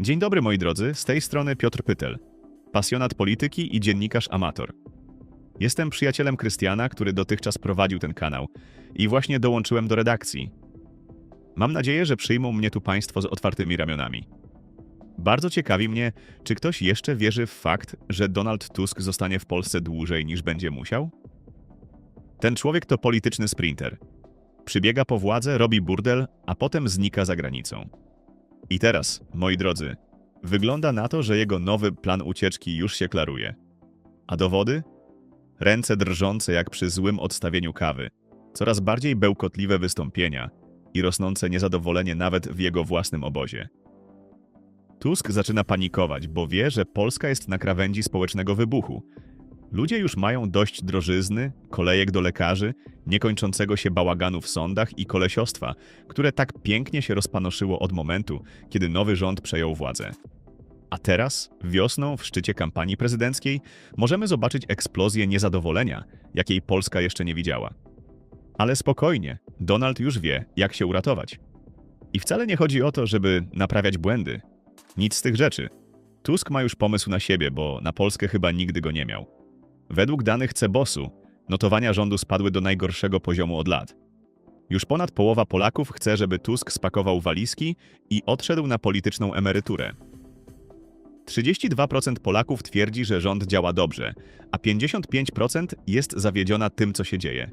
Dzień dobry moi drodzy, z tej strony Piotr Pytel, pasjonat polityki i dziennikarz amator. Jestem przyjacielem Krystiana, który dotychczas prowadził ten kanał i właśnie dołączyłem do redakcji. Mam nadzieję, że przyjmą mnie tu Państwo z otwartymi ramionami. Bardzo ciekawi mnie, czy ktoś jeszcze wierzy w fakt, że Donald Tusk zostanie w Polsce dłużej niż będzie musiał? Ten człowiek to polityczny sprinter. Przybiega po władzę, robi burdel, a potem znika za granicą. I teraz, moi drodzy, wygląda na to, że jego nowy plan ucieczki już się klaruje. A dowody? Ręce drżące jak przy złym odstawieniu kawy, coraz bardziej bełkotliwe wystąpienia i rosnące niezadowolenie nawet w jego własnym obozie. Tusk zaczyna panikować, bo wie, że Polska jest na krawędzi społecznego wybuchu. Ludzie już mają dość drożyzny, kolejek do lekarzy, niekończącego się bałaganu w sądach i kolesiostwa, które tak pięknie się rozpanoszyło od momentu, kiedy nowy rząd przejął władzę. A teraz, wiosną, w szczycie kampanii prezydenckiej, możemy zobaczyć eksplozję niezadowolenia, jakiej Polska jeszcze nie widziała. Ale spokojnie, Donald już wie, jak się uratować. I wcale nie chodzi o to, żeby naprawiać błędy. Nic z tych rzeczy. Tusk ma już pomysł na siebie, bo na Polskę chyba nigdy go nie miał. Według danych Cebosu, notowania rządu spadły do najgorszego poziomu od lat. Już ponad połowa Polaków chce, żeby Tusk spakował walizki i odszedł na polityczną emeryturę. 32% Polaków twierdzi, że rząd działa dobrze, a 55% jest zawiedziona tym, co się dzieje.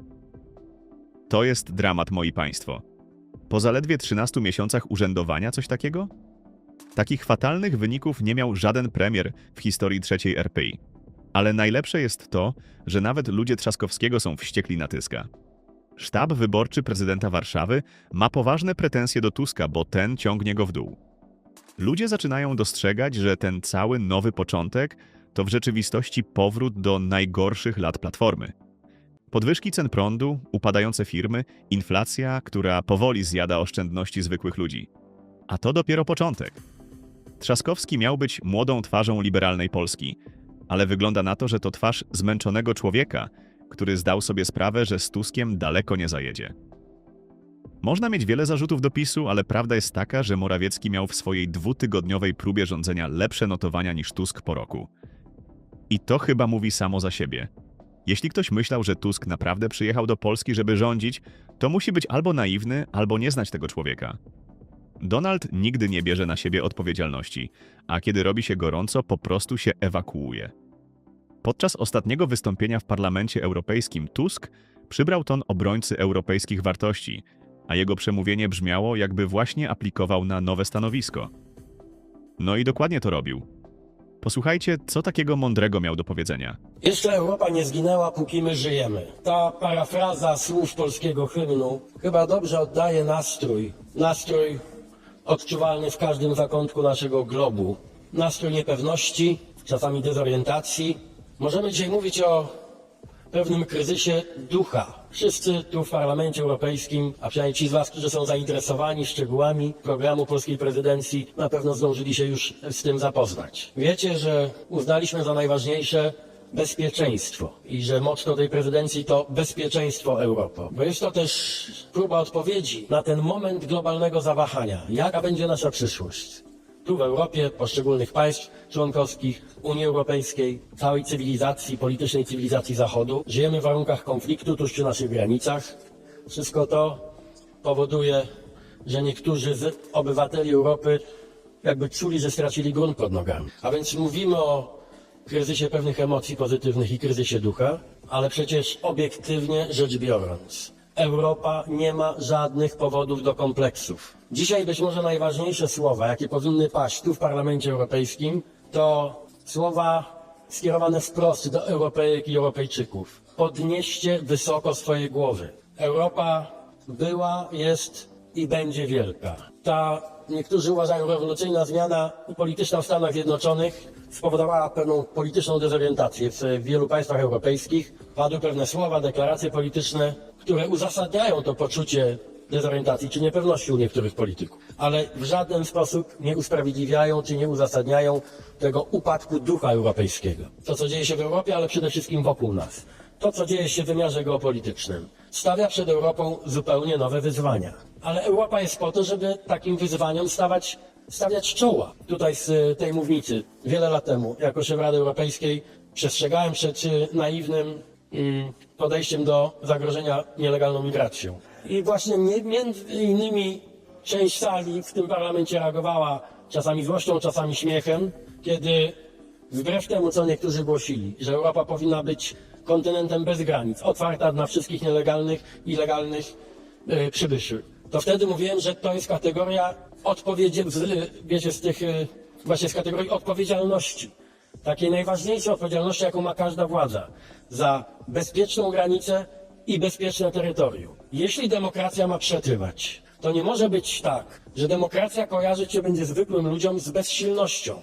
To jest dramat, moi państwo. Po zaledwie 13 miesiącach urzędowania coś takiego? Takich fatalnych wyników nie miał żaden premier w historii trzeciej RPI. Ale najlepsze jest to, że nawet ludzie Trzaskowskiego są wściekli na Tyska. Sztab wyborczy prezydenta Warszawy ma poważne pretensje do Tuska, bo ten ciągnie go w dół. Ludzie zaczynają dostrzegać, że ten cały nowy początek to w rzeczywistości powrót do najgorszych lat platformy. Podwyżki cen prądu, upadające firmy, inflacja, która powoli zjada oszczędności zwykłych ludzi. A to dopiero początek. Trzaskowski miał być młodą twarzą liberalnej Polski, ale wygląda na to, że to twarz zmęczonego człowieka, który zdał sobie sprawę, że z Tuskiem daleko nie zajedzie. Można mieć wiele zarzutów do PiSu, ale prawda jest taka, że Morawiecki miał w swojej dwutygodniowej próbie rządzenia lepsze notowania niż Tusk po roku. I to chyba mówi samo za siebie. Jeśli ktoś myślał, że Tusk naprawdę przyjechał do Polski, żeby rządzić, to musi być albo naiwny, albo nie znać tego człowieka. Donald nigdy nie bierze na siebie odpowiedzialności, a kiedy robi się gorąco, po prostu się ewakuuje. Podczas ostatniego wystąpienia w Parlamencie Europejskim Tusk przybrał ton obrońcy europejskich wartości, a jego przemówienie brzmiało, jakby właśnie aplikował na nowe stanowisko. No i dokładnie to robił. Posłuchajcie, co takiego mądrego miał do powiedzenia. Jeszcze Europa nie zginęła, póki my żyjemy. Ta parafraza słów polskiego hymnu chyba dobrze oddaje nastrój. Nastrój odczuwalny w każdym zakątku naszego globu. Nastrój niepewności, czasami dezorientacji. Możemy dzisiaj mówić o pewnym kryzysie ducha. Wszyscy tu w Parlamencie Europejskim, a przynajmniej ci z Was, którzy są zainteresowani szczegółami programu polskiej prezydencji, na pewno zdążyli się już z tym zapoznać. Wiecie, że uznaliśmy za najważniejsze bezpieczeństwo i że motto tej prezydencji to bezpieczeństwo Europy. Bo jest to też próba odpowiedzi na ten moment globalnego zawahania. Jaka będzie nasza przyszłość? tu w Europie, poszczególnych państw członkowskich, Unii Europejskiej, całej cywilizacji, politycznej cywilizacji Zachodu. Żyjemy w warunkach konfliktu tuż przy naszych granicach. Wszystko to powoduje, że niektórzy z obywateli Europy jakby czuli, że stracili grunt pod nogami. A więc mówimy o kryzysie pewnych emocji pozytywnych i kryzysie ducha, ale przecież obiektywnie rzecz biorąc, Europa nie ma żadnych powodów do kompleksów. Dzisiaj być może najważniejsze słowa, jakie powinny paść tu w Parlamencie Europejskim, to słowa skierowane wprost do Europejek i Europejczyków. Podnieście wysoko swoje głowy. Europa była, jest i będzie wielka. Ta, niektórzy uważają, rewolucyjna zmiana polityczna w Stanach Zjednoczonych spowodowała pewną polityczną dezorientację w wielu państwach europejskich. Padły pewne słowa, deklaracje polityczne, które uzasadniają to poczucie dezorientacji czy niepewności u niektórych polityków, ale w żaden sposób nie usprawiedliwiają czy nie uzasadniają tego upadku ducha europejskiego. To, co dzieje się w Europie, ale przede wszystkim wokół nas. To, co dzieje się w wymiarze geopolitycznym, stawia przed Europą zupełnie nowe wyzwania. Ale Europa jest po to, żeby takim wyzwaniom stawać stawiać czoła. Tutaj z tej mównicy wiele lat temu, jako szef Rady Europejskiej, przestrzegałem przed y, naiwnym mm, podejściem do zagrożenia nielegalną migracją. I właśnie nie- między innymi część sali w tym parlamencie reagowała czasami złością, czasami śmiechem, kiedy wbrew temu, co niektórzy głosili, że Europa powinna być kontynentem bez granic, otwarta dla wszystkich nielegalnych i legalnych y, przybyszy, to wtedy mówiłem, że to jest kategoria odpowiedzi, wiecie, z tych, y, właśnie z kategorii odpowiedzialności. Takiej najważniejszej odpowiedzialności, jaką ma każda władza za bezpieczną granicę i bezpieczne terytorium. Jeśli demokracja ma przetrwać, to nie może być tak, że demokracja kojarzyć się będzie zwykłym ludziom z bezsilnością,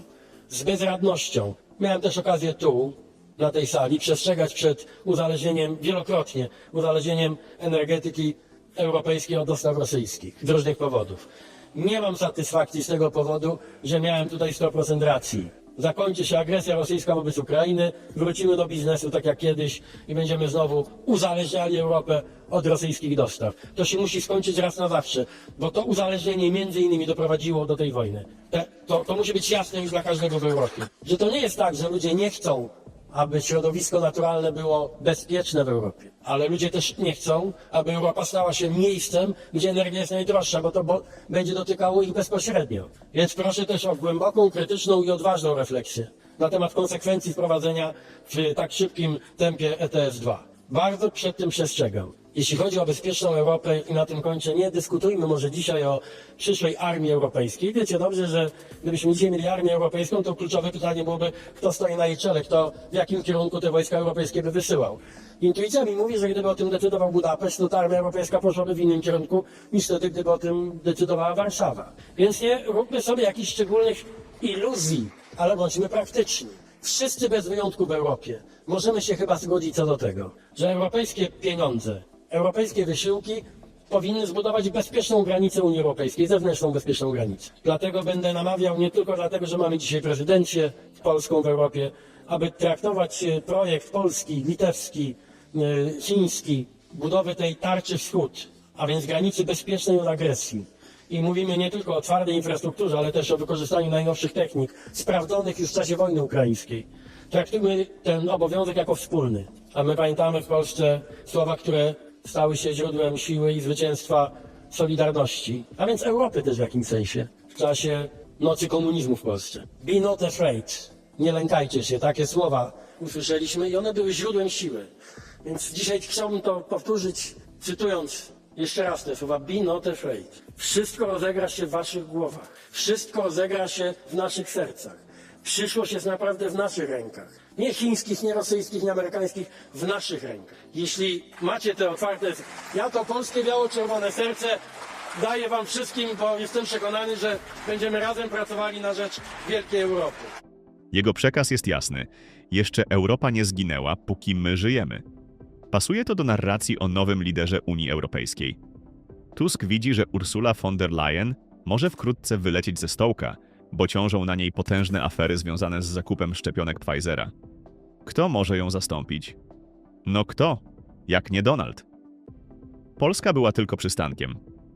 z bezradnością. Miałem też okazję tu, na tej sali, przestrzegać przed uzależnieniem, wielokrotnie uzależnieniem energetyki europejskiej od dostaw rosyjskich z różnych powodów. Nie mam satysfakcji z tego powodu, że miałem tutaj 100% racji. Zakończy się agresja rosyjska wobec Ukrainy, wrócimy do biznesu tak jak kiedyś i będziemy znowu uzależniali Europę od rosyjskich dostaw. To się musi skończyć raz na zawsze, bo to uzależnienie między innymi doprowadziło do tej wojny. To, to musi być jasne już dla każdego w Europie. Że to nie jest tak, że ludzie nie chcą aby środowisko naturalne było bezpieczne w Europie. Ale ludzie też nie chcą, aby Europa stała się miejscem, gdzie energia jest najdroższa, bo to bo, będzie dotykało ich bezpośrednio. Więc proszę też o głęboką, krytyczną i odważną refleksję na temat konsekwencji wprowadzenia w tak szybkim tempie ETS-2. Bardzo przed tym przestrzegam. Jeśli chodzi o bezpieczną Europę i na tym kończę, nie dyskutujmy może dzisiaj o przyszłej armii europejskiej. Wiecie dobrze, że gdybyśmy dzisiaj mieli armię europejską, to kluczowe pytanie byłoby, kto stoi na jej czele, kto w jakim kierunku te wojska europejskie by wysyłał. Intuicja mi mówi, że gdyby o tym decydował Budapeszt, to ta armia europejska poszłaby w innym kierunku niż wtedy, gdyby o tym decydowała Warszawa. Więc nie róbmy sobie jakichś szczególnych iluzji, ale bądźmy praktyczni. Wszyscy bez wyjątku w Europie możemy się chyba zgodzić co do tego, że europejskie pieniądze, europejskie wysiłki powinny zbudować bezpieczną granicę Unii Europejskiej, zewnętrzną bezpieczną granicę. Dlatego będę namawiał nie tylko dlatego, że mamy dzisiaj prezydencję polską w Europie, aby traktować e, projekt polski, litewski, e, chiński, budowy tej tarczy wschód, a więc granicy bezpiecznej od agresji. I mówimy nie tylko o twardej infrastrukturze, ale też o wykorzystaniu najnowszych technik, sprawdzonych już w czasie wojny ukraińskiej. Traktujmy ten obowiązek jako wspólny. A my pamiętamy w Polsce słowa, które stały się źródłem siły i zwycięstwa Solidarności, a więc Europy też w jakimś sensie, w czasie nocy komunizmu w Polsce. Be not afraid. Nie lękajcie się. Takie słowa usłyszeliśmy i one były źródłem siły. Więc dzisiaj chciałbym to powtórzyć, cytując jeszcze raz te słowa. Be not afraid. Wszystko rozegra się w waszych głowach. Wszystko rozegra się w naszych sercach. Przyszłość jest naprawdę w naszych rękach. Nie chińskich, nie rosyjskich, nie amerykańskich, w naszych rękach. Jeśli macie te otwarte, ja to polskie biało-czerwone serce daję wam wszystkim, bo jestem przekonany, że będziemy razem pracowali na rzecz wielkiej Europy. Jego przekaz jest jasny. Jeszcze Europa nie zginęła, póki my żyjemy. Pasuje to do narracji o nowym liderze Unii Europejskiej. Tusk widzi, że Ursula von der Leyen może wkrótce wylecieć ze stołka, bo ciążą na niej potężne afery związane z zakupem szczepionek Pfizera. Kto może ją zastąpić? No kto? Jak nie Donald? Polska była tylko przystankiem.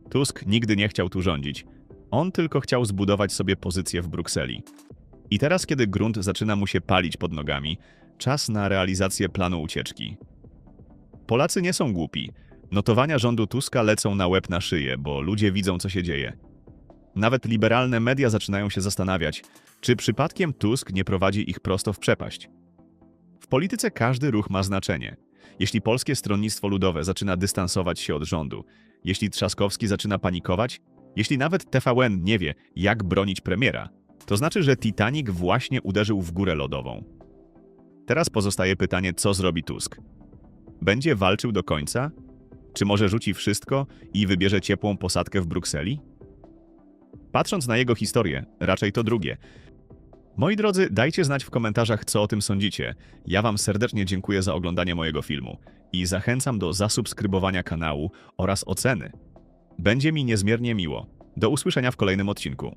Tusk nigdy nie chciał tu rządzić. On tylko chciał zbudować sobie pozycję w Brukseli. I teraz, kiedy grunt zaczyna mu się palić pod nogami, czas na realizację planu ucieczki. Polacy nie są głupi. Notowania rządu Tuska lecą na łeb na szyję, bo ludzie widzą, co się dzieje. Nawet liberalne media zaczynają się zastanawiać, czy przypadkiem Tusk nie prowadzi ich prosto w przepaść. W polityce każdy ruch ma znaczenie. Jeśli polskie stronnictwo ludowe zaczyna dystansować się od rządu, jeśli Trzaskowski zaczyna panikować, jeśli nawet TVN nie wie, jak bronić premiera, to znaczy, że Titanic właśnie uderzył w górę lodową. Teraz pozostaje pytanie, co zrobi Tusk. Będzie walczył do końca? Czy może rzuci wszystko i wybierze ciepłą posadkę w Brukseli? Patrząc na jego historię, raczej to drugie. Moi drodzy, dajcie znać w komentarzach, co o tym sądzicie. Ja Wam serdecznie dziękuję za oglądanie mojego filmu i zachęcam do zasubskrybowania kanału oraz oceny. Będzie mi niezmiernie miło. Do usłyszenia w kolejnym odcinku.